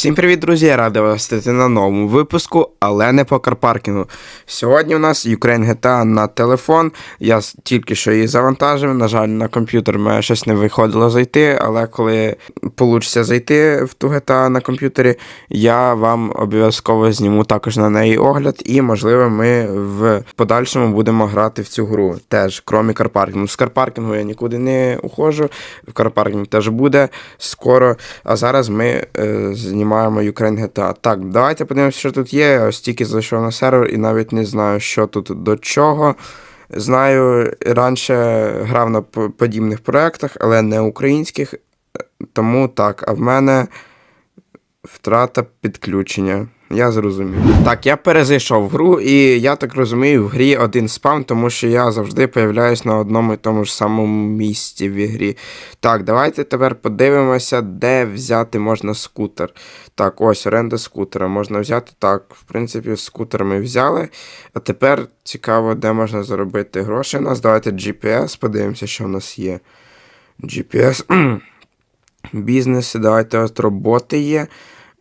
Всім привіт, друзі! Я радий вас встати на новому випуску, але не по карпаркінгу. Сьогодні у нас Ukraine GTA на телефон. Я тільки що її завантажив. На жаль, на комп'ютер мене щось не виходило зайти, але коли вийде зайти в ту GTA на комп'ютері, я вам обов'язково зніму також на неї огляд, і, можливо, ми в подальшому будемо грати в цю гру. Теж, крім карпаркінгу. З карпаркінгу я нікуди не уходжу. В карпаркінг теж буде скоро. А зараз ми е, знімаємо Ukraine GTA. Так, давайте подивимося, що тут є. Я Ось тільки зайшов на сервер і навіть не знаю, що тут до чого. Знаю, раніше грав на подібних проєктах, але не українських. Тому так, а в мене втрата підключення. Я зрозумів. Так, я перезайшов в гру, і я так розумію, в грі один спам, тому що я завжди появляюсь на одному і тому ж самому місці в ігрі. Так, давайте тепер подивимося, де взяти можна скутер. Так, ось оренда скутера можна взяти. Так, в принципі, скутер ми взяли. А тепер цікаво, де можна заробити гроші у нас. Давайте GPS, подивимося, що в нас є. GPS. Бізнеси, давайте от роботи є.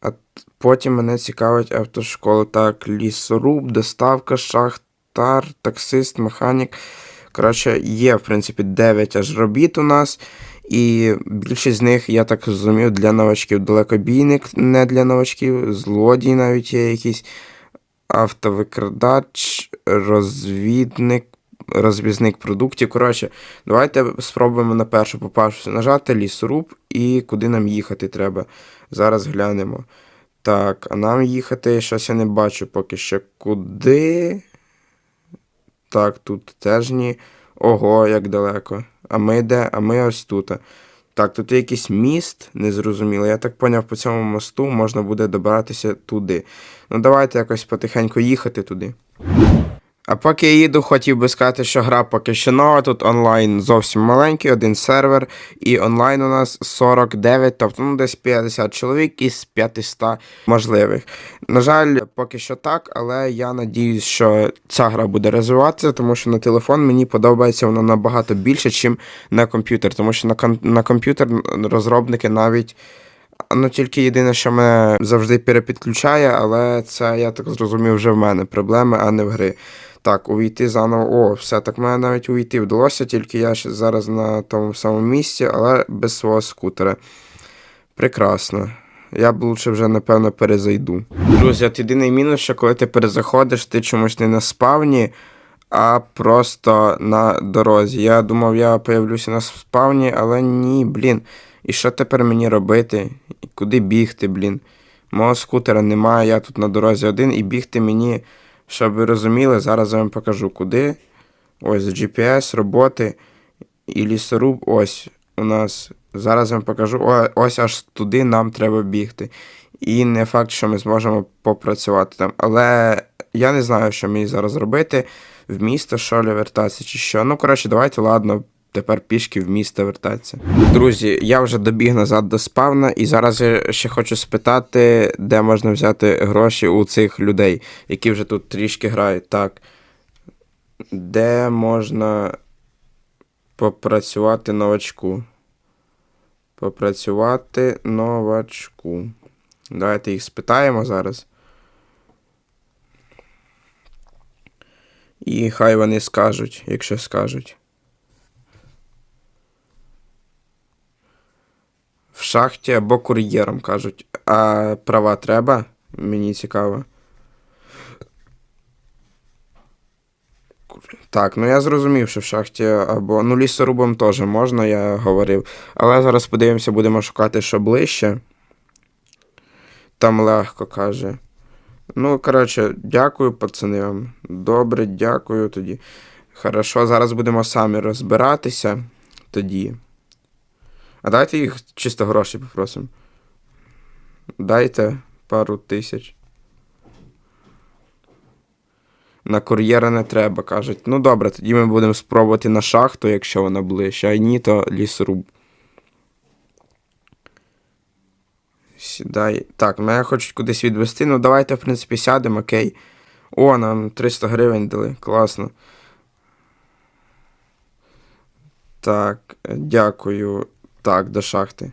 А потім мене цікавить автошкола. Так, лісоруб, доставка, шахтар, таксист, механік. Коротше, є, в принципі, 9 аж робіт у нас. І більшість з них, я так зрозумів, для новачків. Далекобійник не для новачків, злодій навіть є якийсь автовикрадач, розвідник, розвізник продуктів. Коротше, давайте спробуємо на першу попавшуся нажати лісоруб і куди нам їхати треба. Зараз глянемо. Так, а нам їхати щось я не бачу поки що. Куди? Так, тут теж ні. Ого, як далеко. А ми де? А ми ось тут. Так, тут є якийсь міст, незрозуміло. Я так поняв, по цьому мосту можна буде добиратися туди. Ну, давайте якось потихеньку їхати туди. А поки я їду, хотів би сказати, що гра поки що нова. Тут онлайн зовсім маленький, один сервер, і онлайн у нас 49, тобто ну, десь 50 чоловік із 500 можливих. На жаль, поки що так, але я надіюсь, що ця гра буде розвиватися, тому що на телефон мені подобається вона набагато більше, ніж на комп'ютер. Тому що на, ком- на комп'ютер розробники навіть. Ну, тільки єдине, що мене завжди перепідключає, але це, я так зрозумів, вже в мене проблеми, а не в гри. Так, увійти заново. О, все, так мене навіть увійти вдалося, тільки я ще зараз на тому самому місці, але без свого скутера. Прекрасно. Я б лучше вже, напевно, перезайду. Друзі, от єдиний мінус, що коли ти перезаходиш, ти чомусь не на спавні, а просто на дорозі. Я думав, я появлюся на спавні, але ні, блін. І що тепер мені робити? І Куди бігти, блін? Мого скутера немає, я тут на дорозі один, і бігти мені, щоб ви розуміли, зараз я вам покажу куди. Ось GPS, роботи і лісоруб. Ось у нас. Зараз я вам покажу. Ось аж туди нам треба бігти. І не факт, що ми зможемо попрацювати там. Але я не знаю, що мені зараз робити. В місто що ли вертатися чи що. Ну, коротше, давайте, ладно, тепер пішки в місто вертатися. Друзі, я вже добіг назад до спавна, і зараз я ще хочу спитати, де можна взяти гроші у цих людей, які вже тут трішки грають. Так. Де можна попрацювати новачку? Попрацювати новачку. Давайте їх спитаємо зараз. І хай вони скажуть, якщо скажуть. В шахті або кур'єром кажуть. А права треба? Мені цікаво. Так, ну я зрозумів, що в шахті або. Ну, лісорубом теж можна, я говорив. Але зараз подивимося, будемо шукати, що ближче. Там легко каже. Ну, коротше, дякую, пацани вам. Добре, дякую тоді. Хорошо, зараз будемо самі розбиратися тоді. А дайте їх чисто гроші попросимо. Дайте пару тисяч. На кур'єра не треба, кажуть. Ну добре, тоді ми будемо спробувати на шахту, якщо вона ближче, а ні, то лісоруб. Сідай. Так, мене хочуть кудись відвести. Ну давайте, в принципі, сядемо, окей. О, нам 300 гривень дали. Класно. Так, дякую. Так, до шахти.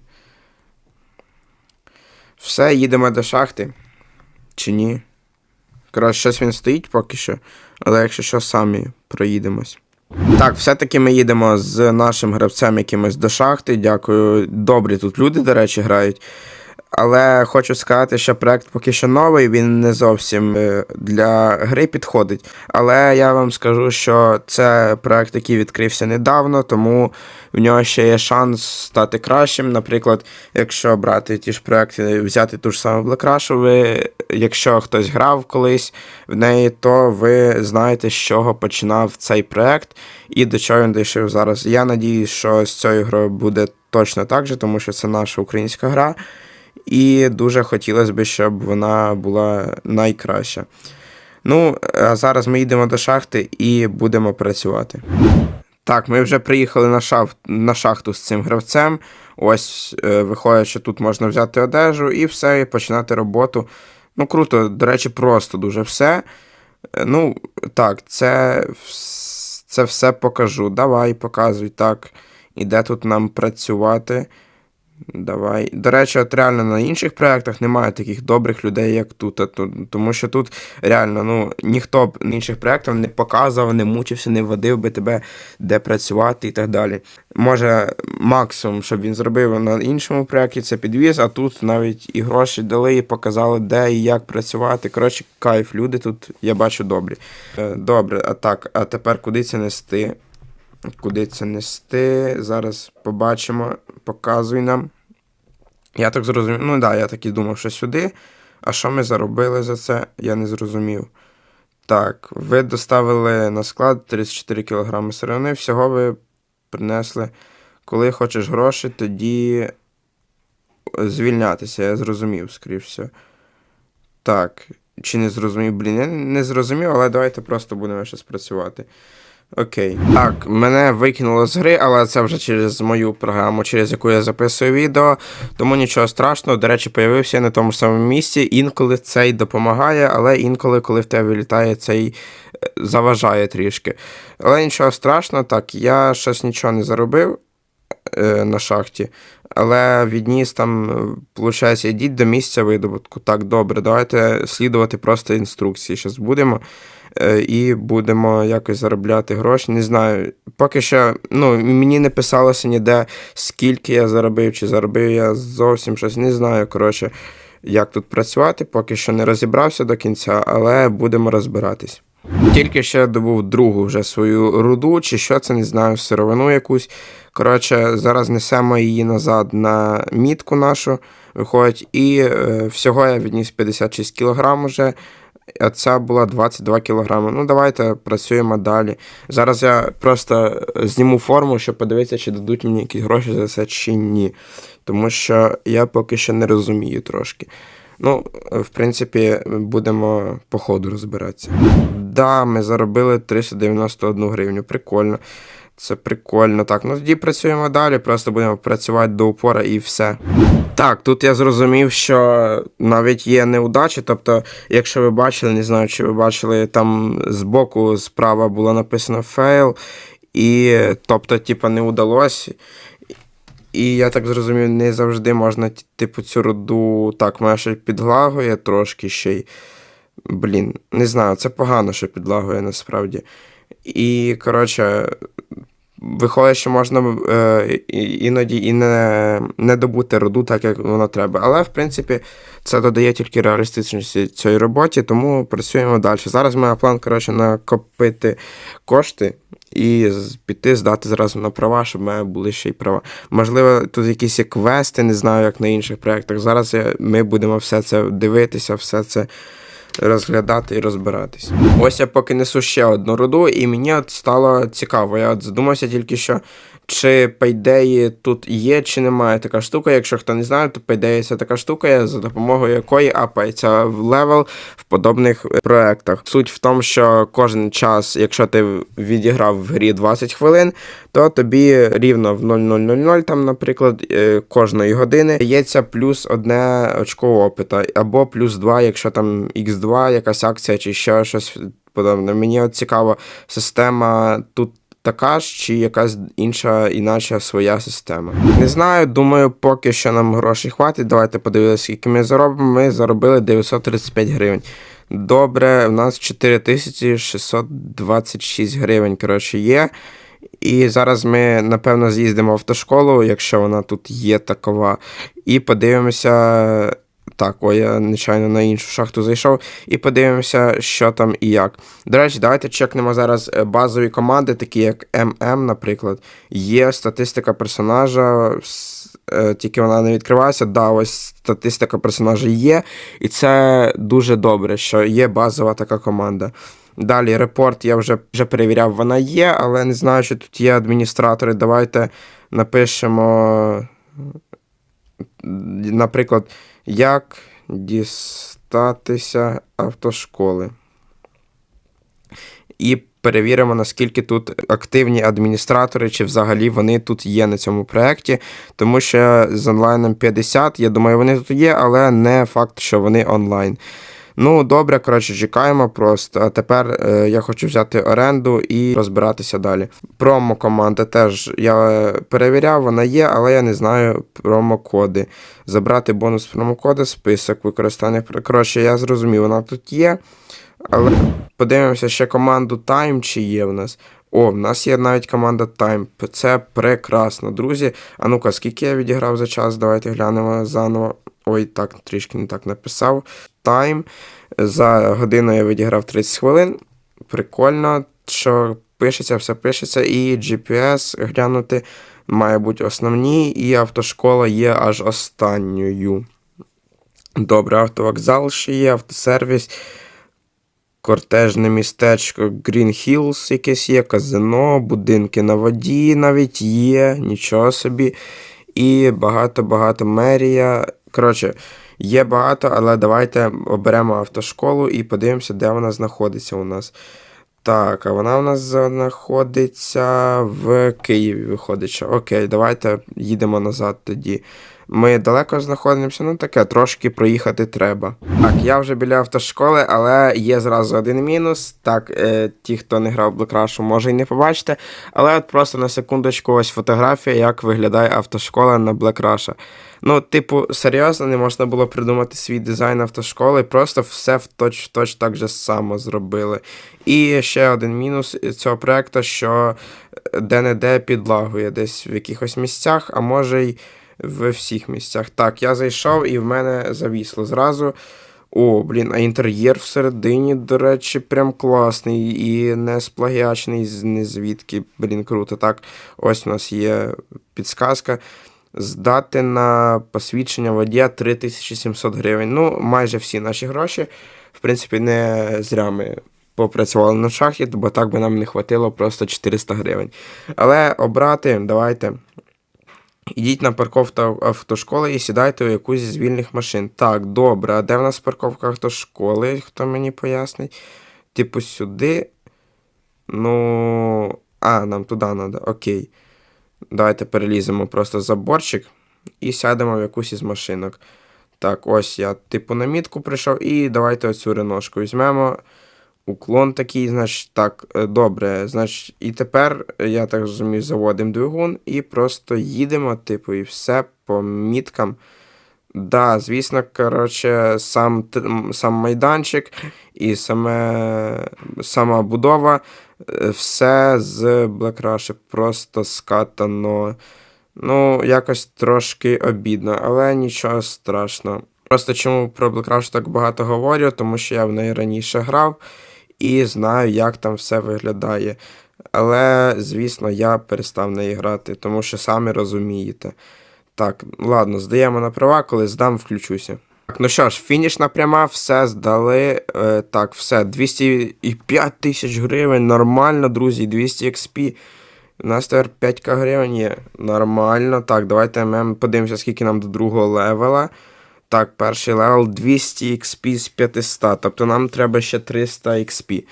Все, їдемо до шахти. Чи ні? Краще щось він стоїть поки що, але якщо що, самі проїдемось. Так, все-таки ми їдемо з нашим гравцем якимось до шахти. Дякую. Добрі тут люди, до речі, грають. Але хочу сказати, що проект поки що новий, він не зовсім е, для гри підходить. Але я вам скажу, що це проект, який відкрився недавно, тому в нього ще є шанс стати кращим. Наприклад, якщо брати ті ж проекти, взяти ту ж саму Black Rush, ви, якщо хтось грав колись в неї, то ви знаєте, з чого починав цей проект і до чого він дійшов зараз. Я надіюсь, що з цією грою буде точно так же, тому що це наша українська гра. І дуже хотілося б, щоб вона була найкраща. Ну, а зараз ми йдемо до шахти і будемо працювати. Так, ми вже приїхали на, шаф... на шахту з цим гравцем. Ось е, виходить, що тут можна взяти одежу і все, і починати роботу. Ну, круто, до речі, просто дуже все. Е, Ну, так, це, це все покажу. Давай, показуй так. І де тут нам працювати? Давай. До речі, от реально на інших проєктах немає таких добрих людей, як тут. Тому що тут реально ну, ніхто б на інших проєктах не показував, не мучився, не водив би тебе, де працювати і так далі. Може, максимум, щоб він зробив на іншому проєкті, це підвіз, а тут навіть і гроші дали, і показали, де і як працювати. Коротше, кайф, люди тут, я бачу, добрі. Е, Добре, а так, а тепер куди це нести? Куди це нести? Зараз побачимо. Показуй нам. Я так зрозумів. Ну так, да, я так і думав, що сюди. А що ми заробили за це? Я не зрозумів. Так, ви доставили на склад 34 кг сировини. Всього ви принесли. Коли хочеш гроші, тоді звільнятися, я зрозумів, скоріш все. Так, чи не зрозумів? Блін, я не зрозумів, але давайте просто будемо щось працювати. Окей. Так, мене викинуло з гри, але це вже через мою програму, через яку я записую відео. Тому нічого страшного. До речі, появився я на тому ж самому місці. Інколи цей допомагає, але інколи, коли в тебе вилітає, цей е, заважає трішки. Але нічого страшного, так, я щось нічого не заробив е, на шахті, але відніс там, виходить, йдіть до місця видобутку. Так, добре, давайте слідувати просто інструкції. Зараз будемо е, і будемо якось заробляти гроші. Не знаю. Поки що, ну, мені не писалося ніде, скільки я заробив, чи заробив я зовсім щось. Не знаю, коротше, як тут працювати. Поки що не розібрався до кінця, але будемо розбиратись. Тільки ще добув другу вже свою руду, чи що це, не знаю, сировину якусь. Коротше, зараз несемо її назад на мітку нашу, виходить, і е, всього я відніс 56 кг уже, а ця була 22 кг. Ну, давайте працюємо далі. Зараз я просто зніму форму, щоб подивитися, чи дадуть мені якісь гроші за це, чи ні. Тому що я поки що не розумію трошки. Ну, в принципі, будемо по ходу розбиратися. Да, ми заробили 391 гривню. Прикольно. Це прикольно. Так, ну тоді працюємо далі, просто будемо працювати до упора і все. Так, тут я зрозумів, що навіть є неудачі. Тобто, якщо ви бачили, не знаю, чи ви бачили, там збоку справа було написано fail, і тобто, типа, не удалось. І я так зрозумів, не завжди можна, типу, цю руду так, мене ще підлагує трошки ще й. Блін, не знаю, це погано, що підлагує насправді. І, коротше, виходить, що можна е, іноді і не, не добути руду так, як воно треба. Але, в принципі, це додає тільки реалістичності цій роботі, тому працюємо далі. Зараз моя план, коротше, накопити кошти і піти здати зразу на права, щоб мене були ще й права. Можливо, тут якісь квести, не знаю, як на інших проєктах. Зараз ми будемо все це дивитися, все це розглядати і розбиратись. Ось я поки несу ще одну руду, і мені от стало цікаво. Я от задумався тільки що. Чи пейдеї тут є, чи немає така штука. Якщо хто не знає, то пейдеї це така штука, за допомогою якої апається в левел в подобних е, проектах. Суть в тому, що кожен час, якщо ти відіграв в грі 20 хвилин, то тобі рівно в 0000, там, наприклад, е, кожної години дається плюс одне очко опита, або плюс 2, якщо там X2, якась акція чи ще щось подобне. Мені от цікаво, система тут така ж, чи якась інша, іначе своя система. Не знаю, думаю, поки що нам грошей хватить. Давайте подивимося, скільки ми заробимо. Ми заробили 935 гривень. Добре, у нас 4626 гривень, коротше, є. І зараз ми, напевно, з'їздимо в автошколу, якщо вона тут є такова, і подивимося. Так, ой, я нечайно на іншу шахту зайшов, і подивимося, що там і як. До речі, давайте чекнемо зараз е, базові команди, такі як ММ, наприклад. Є статистика персонажа, е, тільки вона не відкривається. Да, ось статистика персонажа є, і це дуже добре, що є базова така команда. Далі репорт я вже, вже перевіряв, вона є, але не знаю, чи тут є адміністратори. Давайте напишемо, наприклад, як дістатися автошколи. І перевіримо, наскільки тут активні адміністратори, чи взагалі вони тут є на цьому проєкті. Тому що з онлайном 50, я думаю, вони тут є, але не факт, що вони онлайн. Ну, добре, коротше, чекаємо просто. А тепер е, я хочу взяти оренду і розбиратися далі. Промо команда теж я перевіряв, вона є, але я не знаю промокоди. Забрати бонус промокоди, список використання. Коротше, я зрозумів, вона тут є. Але подивимося ще команду Time, чи є в нас. О, в нас є навіть команда Time. Це прекрасно, друзі. А ну-ка, скільки я відіграв за час? Давайте глянемо заново. Ой, так, трішки не так написав. Time. За годину я відіграв 30 хвилин. Прикольно, що пишеться, все пишеться, і GPS глянути має бути основні, і автошкола є аж останньою. Добре, автовокзал ще є, автосервіс, кортежне містечко Green Hills якесь є, казино, будинки на воді навіть є, нічого собі. І багато-багато мерія. Коротше, є багато, але давайте оберемо автошколу і подивимося, де вона знаходиться у нас. Так, а вона у нас знаходиться в Києві, виходить. Окей, давайте їдемо назад тоді. Ми далеко знаходимося, ну таке, трошки проїхати треба. Так, я вже біля автошколи, але є зразу один мінус. Так, е, ті, хто не грав в Black може й не побачите. Але от просто на секундочку ось фотографія, як виглядає автошкола на Black Rush. Ну, типу, серйозно, не можна було придумати свій дизайн автошколи, просто все в точ-в-точ так же само зробили. І ще один мінус цього проекту, що де-не-де підлагує десь в якихось місцях, а може й в всіх місцях. Так, я зайшов і в мене завісло зразу. О, блін, а інтер'єр всередині, до речі, прям класний і не сплагіачний не звідки. Блін, круто. Так, ось у нас є підсказка. Здати на посвідчення водія 3700 гривень. Ну, майже всі наші гроші. В принципі, не зря ми попрацювали на шахті, бо так би нам не хватило просто 400 гривень. Але обрати, давайте. Ідіть на парковку автошколи і сідайте у якусь з вільних машин. Так, добре, а де в нас парковка автошколи? Хто мені пояснить? Типу сюди. Ну. А, нам туди треба, окей. Давайте переліземо просто заборчик і сядемо в якусь із машинок. Так, ось я, типу, на мітку прийшов, і давайте оцю реношку візьмемо. Уклон такий, значить, так, е, добре. Значить, і тепер, е, я так розумію, заводимо двигун і просто їдемо, типу, і все по міткам. Да, звісно, коротше, сам, сам майданчик і саме, сама будова, е, все з Black Rush просто скатано. Ну, якось трошки обідно, але нічого страшного. Просто чому про Black Rush так багато говорю, тому що я в неї раніше грав і знаю, як там все виглядає. Але, звісно, я перестав неї грати, тому що самі розумієте. Так, ладно, здаємо на права, коли здам, включуся. Так, ну що ж, фінішна пряма, все здали. Е, так, все, 205 тисяч гривень, нормально, друзі, 200 XP. У нас тепер 5к гривень є. Нормально. Так, давайте ми подивимося, скільки нам до другого левела. Так, перший левел 200 XP з 500. Тобто нам треба ще 300 XP.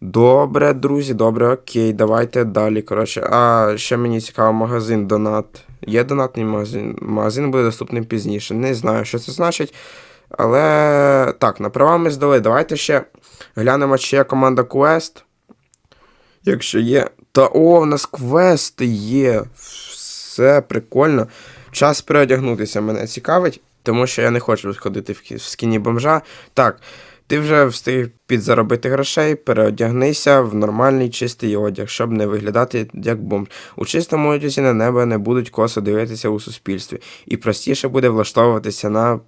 Добре, друзі, добре, окей, давайте далі. Коротше, а ще мені цікаво, магазин донат. Є донатний магазин. Магазин буде доступним пізніше. Не знаю, що це значить. Але так, на права ми здали. Давайте ще глянемо, чи є команда Quest. Якщо є, Та о, у нас квести є. Все прикольно. Час переодягнутися мене цікавить, тому що я не хочу ходити в скіні бомжа. Так, ти вже встиг підзаробити грошей, переодягнися в нормальний чистий одяг, щоб не виглядати як бомж. У чистому одязі на небо не будуть косо дивитися у суспільстві, і простіше буде влаштовуватися на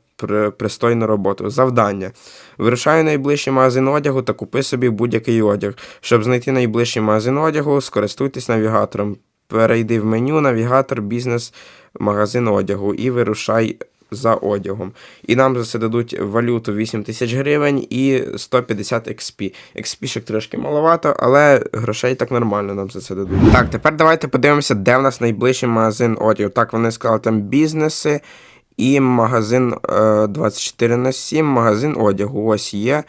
пристойну роботу. Завдання. Вирушай найближчий магазин одягу та купи собі будь-який одяг. Щоб знайти найближчий магазин одягу, скористуйтесь навігатором. Перейди в меню навігатор, бізнес, магазин одягу і вирушай за одягом. І нам за це дадуть валюту 8 тисяч гривень і 150 XP. XP трошки маловато, але грошей так нормально нам за це дадуть. Так, тепер давайте подивимося, де в нас найближчий магазин одягу. Так, вони сказали там бізнеси і магазин е, 24 на 7, магазин одягу. Ось є.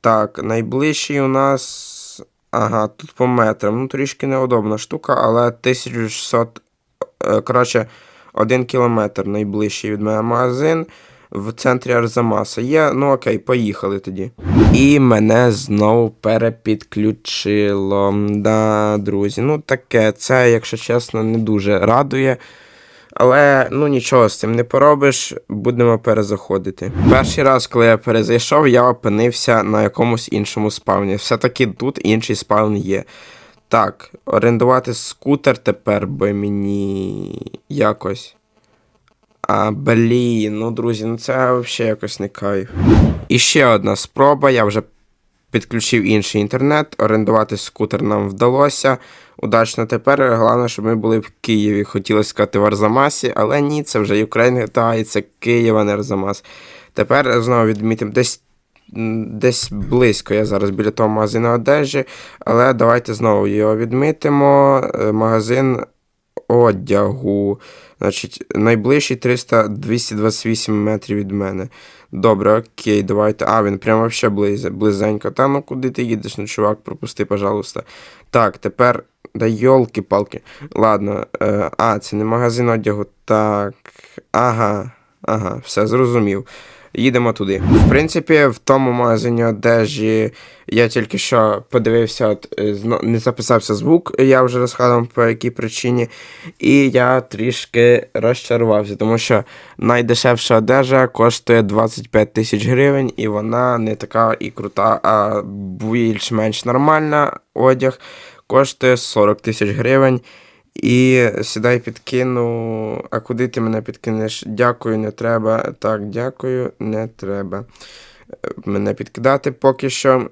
Так, найближчий у нас. Ага, тут по метрам. Ну, трішки неудобна штука, але 1600. е, Коротше, один кілометр найближчий від мене магазин в центрі Арзамаса. Є, ну окей, поїхали тоді. І мене знову перепідключило. Да, друзі, ну таке, це, якщо чесно, не дуже радує. Але ну нічого з цим не поробиш, будемо перезаходити. Перший раз, коли я перезайшов, я опинився на якомусь іншому спавні. Все-таки тут інший спавн є. Так, орендувати скутер тепер би мені якось. А, блін, ну друзі, ну це взагалі якось не кайф. І ще одна спроба, я вже підключив інший інтернет, орендувати скутер нам вдалося. Удачно тепер. Головне, щоб ми були в Києві. Хотілося сказати в Арзамасі, але ні, це вже Ukraine GTA і це Київ, а не Арзамас. Тепер знову відмітимо десь. Десь близько я зараз біля того магазину одежі, але давайте знову його відмітимо. Е, Магазин одягу. Значить, найближчий 300 228 метрів від мене. Добре, окей, давайте. А, він прямо близ, близенько. Та ну куди ти їдеш, ну чувак, пропусти, пожалуйста. Так, тепер. Да йолки-палки. Ладно. Е, а, це не магазин одягу. Так. Ага. Ага, все зрозумів. Їдемо туди. В принципі, в тому магазині одежі я тільки що подивився, от, е, не записався звук, я вже розказав по якій причині. І я трішки розчарувався, тому що найдешевша одежа коштує 25 тисяч гривень, і вона не така і крута, а більш-менш нормальна одяг коштує 40 тисяч гривень. І сідай підкину. А куди ти мене підкинеш? Дякую, не треба. Так, дякую, не треба. Е, Мене підкидати поки що.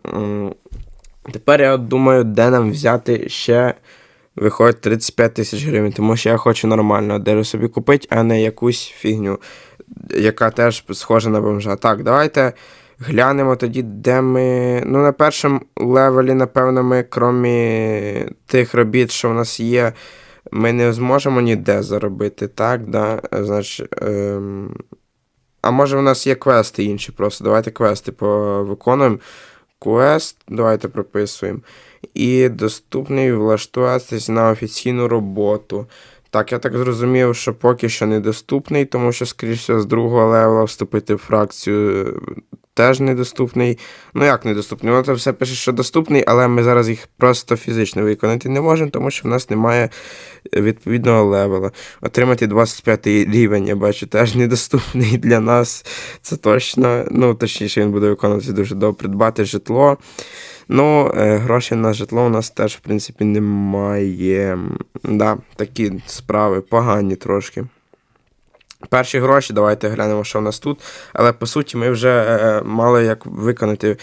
Тепер я думаю, де нам взяти ще. Виходить 35 тисяч гривень, тому що я хочу нормально одежу собі купити, а не якусь фігню, яка теж схожа на бомжа. Так, давайте глянемо тоді, де ми. Ну, на першому левелі, напевно, ми, крім тих робіт, що в нас є, ми не зможемо ніде заробити, так? Да? Значить, ем... А може в нас є квести інші просто. Давайте квести повиконуємо. Квест, давайте прописуємо. І доступний влаштуватись на офіційну роботу. Так, я так зрозумів, що поки що недоступний, тому що, скоріш з другого левела вступити в фракцію теж недоступний. Ну як недоступний? Воно там все пише, що доступний, але ми зараз їх просто фізично виконати не можемо, тому що в нас немає відповідного левела. Отримати 25 рівень, я бачу, теж недоступний для нас. Це точно. Ну, точніше, він буде виконуватися дуже довго. Придбати житло. Ну, е, грошей на житло у нас теж, в принципі, немає. Да, такі справи погані трошки. Перші гроші, давайте глянемо, що в нас тут. Але по суті, ми вже е, мали як виконати.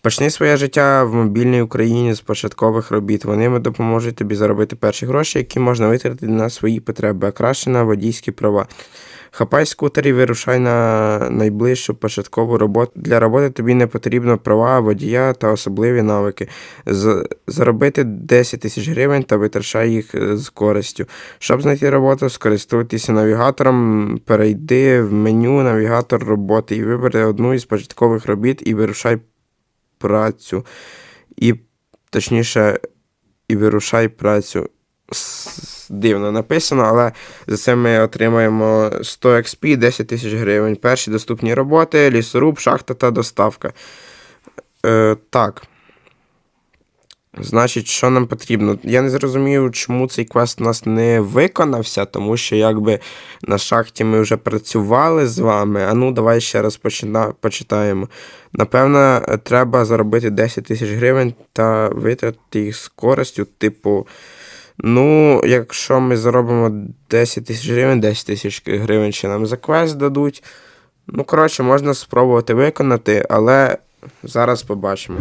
Почни своє життя в мобільній Україні з початкових робіт. Вони допоможуть тобі заробити перші гроші, які можна витратити на свої потреби, а краще на водійські права. Хапай скутер і вирушай на найближчу початкову роботу. Для роботи тобі не потрібно права водія та особливі навики. Заробити 10 тисяч гривень та витрачай їх е, з користю. Щоб знайти роботу, скористуйтеся навігатором, перейди в меню навігатор роботи і вибери одну із початкових робіт і вирушай працю. І точніше, і вирушай працю. Дивно написано, але за це ми отримаємо 100 XP, 10 тисяч гривень. Перші доступні роботи, лісоруб, шахта та доставка. Е, так. Значить, що нам потрібно? Я не зрозумів, чому цей квест у нас не виконався, тому що якби на шахті ми вже працювали з вами. А ну, давай ще раз почина... почитаємо. Напевно, треба заробити 10 тисяч гривень та витратити їх з користю, типу. Ну, якщо ми заробимо 10 тисяч гривень, 10 тисяч гривень ще нам за квест дадуть. Ну, коротше, можна спробувати виконати, але зараз побачимо.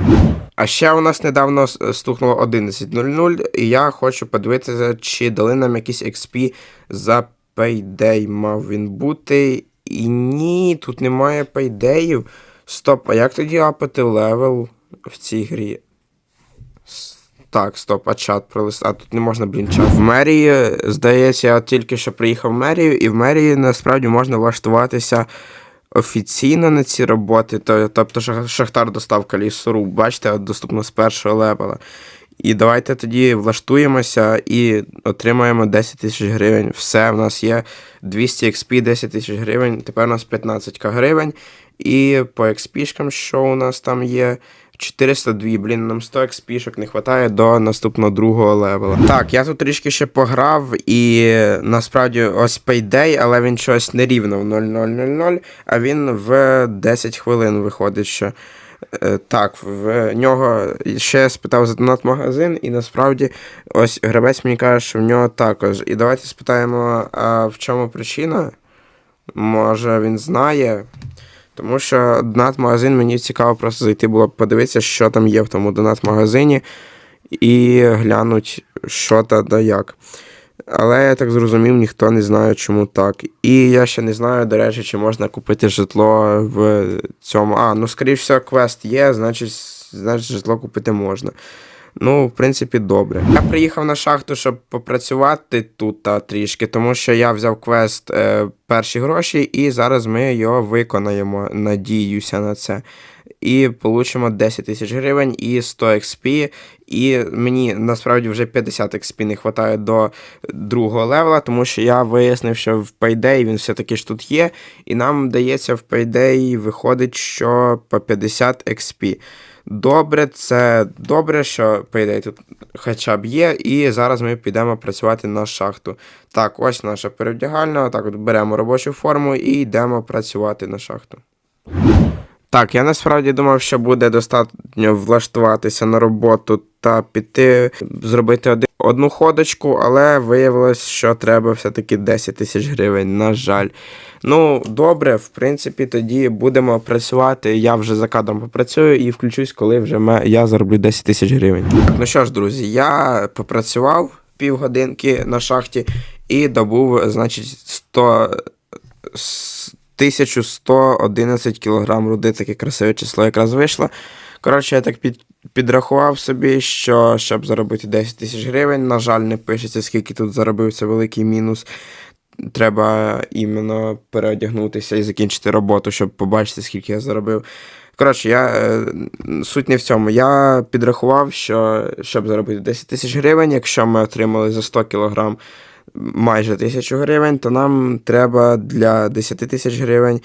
А ще у нас недавно стукнуло 11.00, і я хочу подивитися, чи дали нам якісь XP за Payday мав він бути. І ні, тут немає пейдеїв. Стоп, а як тоді апати левел в цій грі? Так, стоп, а чат пролист. А тут не можна, блін, чат. В мерії, здається, я тільки що приїхав в мерію, і в мерії насправді можна влаштуватися офіційно на ці роботи. Тобто Шахтар доставка лісоруб, бачите, доступно з першого левела. І давайте тоді влаштуємося і отримаємо 10 тисяч гривень. Все, в нас є 200 XP, 10 тисяч гривень. Тепер у нас 15к гривень. І по XP, що у нас там є? 402, блін, нам 100 XP не вистачає до наступного другого левела. Так, я тут трішки ще пограв, і насправді ось Payday, але він щось нерівно в 0000, а він в 10 хвилин виходить, що. Е, Так, в нього ще спитав за донат магазин, і насправді ось гравець мені каже, що в нього також. І давайте спитаємо, а в чому причина? Може він знає. Тому що донат магазин мені цікаво просто зайти було подивитися, що там є в тому донат магазині, і глянуть, що та да як. Але я так зрозумів, ніхто не знає, чому так. І я ще не знаю, до речі, чи можна купити житло в цьому. А, ну, скоріш всього, квест є, значить, значить житло купити можна. Ну, в принципі, добре. Я приїхав на шахту, щоб попрацювати тут та, трішки, тому що я взяв квест е, перші гроші, і зараз ми його виконаємо. Надіюся на це. І получимо 10 тисяч гривень і 100 XP. І мені насправді вже 50 XP не вистачає до другого левела, тому що я вияснив, що в Payday він все-таки ж тут є. І нам дається в Payday виходить, що по 50 XP. Добре, це добре, що Payday тут хоча б є. І зараз ми підемо працювати на шахту. Так, ось наша перевдягальна. Так, от беремо робочу форму і йдемо працювати на шахту. Так, я насправді думав, що буде достатньо влаштуватися на роботу та піти зробити один, одну ходочку, але виявилось, що треба все-таки 10 тисяч гривень, на жаль. Ну, добре, в принципі, тоді будемо працювати. Я вже за кадром попрацюю і включусь, коли вже я зароблю 10 тисяч гривень. Ну що ж, друзі, я попрацював півгодинки на шахті і добув, значить, 100 с- 1111 кг руди, таке красиве число якраз вийшло. Коротше, я так під, підрахував собі, що щоб заробити 10 тисяч гривень, на жаль, не пишеться, скільки тут заробив, це великий мінус. Треба іменно переодягнутися і закінчити роботу, щоб побачити, скільки я заробив. Коротше, я, е, суть не в цьому. Я підрахував, що щоб заробити 10 тисяч гривень, якщо ми отримали за 100 кілограм майже тисячу гривень, то нам треба для 10 тисяч гривень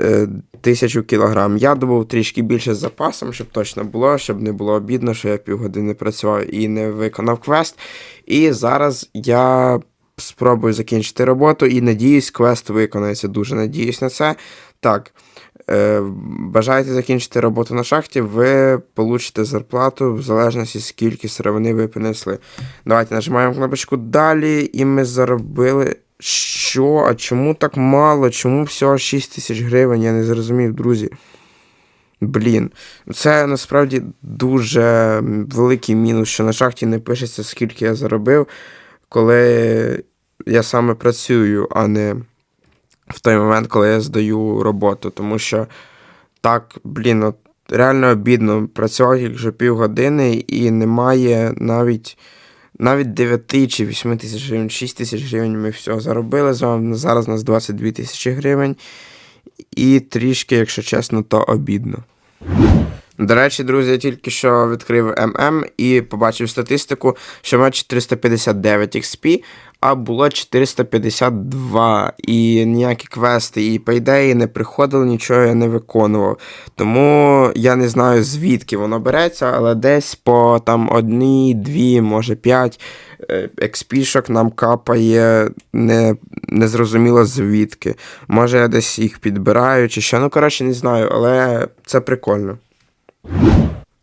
е, тисячу кілограм. Я добув трішки більше з запасом, щоб точно було, щоб не було обідно, що я півгодини працював і не виконав квест. І зараз я спробую закінчити роботу і надіюсь, квест виконається. Дуже надіюсь на це. Так. Е, бажаєте закінчити роботу на шахті, ви получите зарплату в залежності, скільки сировини ви принесли. Давайте нажимаємо кнопочку далі, і ми заробили. Що? А чому так мало? Чому всього 6 тисяч гривень? Я не зрозумів, друзі. Блін, це насправді дуже великий мінус, що на шахті не пишеться, скільки я заробив, коли я саме працюю, а не в той момент, коли я здаю роботу. Тому що так, блін, от реально обідно. Працював тільки вже півгодини і немає навіть. Навіть 9 чи 8 тисяч гривень, 6 тисяч гривень ми все заробили з вами. Зараз у нас 22 тисячі гривень. І трішки, якщо чесно, то обідно. До речі, друзі, я тільки що відкрив ММ і побачив статистику, що має 459 XP, а було 452. І ніякі квести, і по ідеї не приходило, нічого я не виконував. Тому я не знаю звідки воно береться, але десь по там одній, дві, може п'ять експішок нам капає не, незрозуміло звідки. Може я десь їх підбираю чи що. Ну, коротше, не знаю, але це прикольно.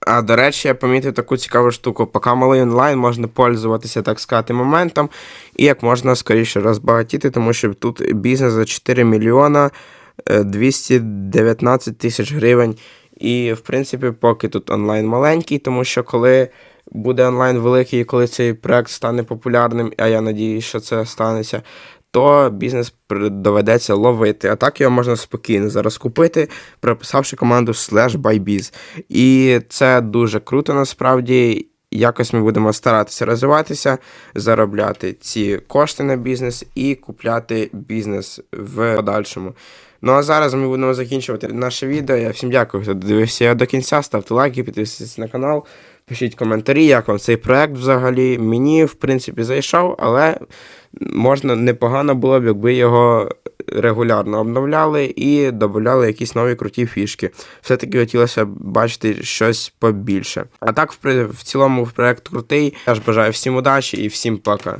А до речі, я помітив таку цікаву штуку. Поки малий онлайн можна пользуватися, так сказати, моментом, і як можна скоріше розбагатіти, тому що тут бізнес за 4 мільйона е, 219 тисяч гривень. І, в принципі, поки тут онлайн маленький, тому що коли буде онлайн великий, і коли цей проект стане популярним, а я надіюсь, що це станеться, то бізнес доведеться ловити. А так його можна спокійно зараз купити, прописавши команду slash bybiz. І це дуже круто насправді. Якось ми будемо старатися розвиватися, заробляти ці кошти на бізнес і купляти бізнес в подальшому. Ну а зараз ми будемо закінчувати наше відео. Я всім дякую, хто дивився до кінця. Ставте лайки, підписуйтесь на канал, пишіть коментарі, як вам цей проект взагалі. Мені, в принципі, зайшов, але можна непогано було б, якби його регулярно обновляли і додавали якісь нові круті фішки. Все-таки хотілося б бачити щось побільше. А так, в, в цілому, проект крутий. Я ж бажаю всім удачі і всім пока.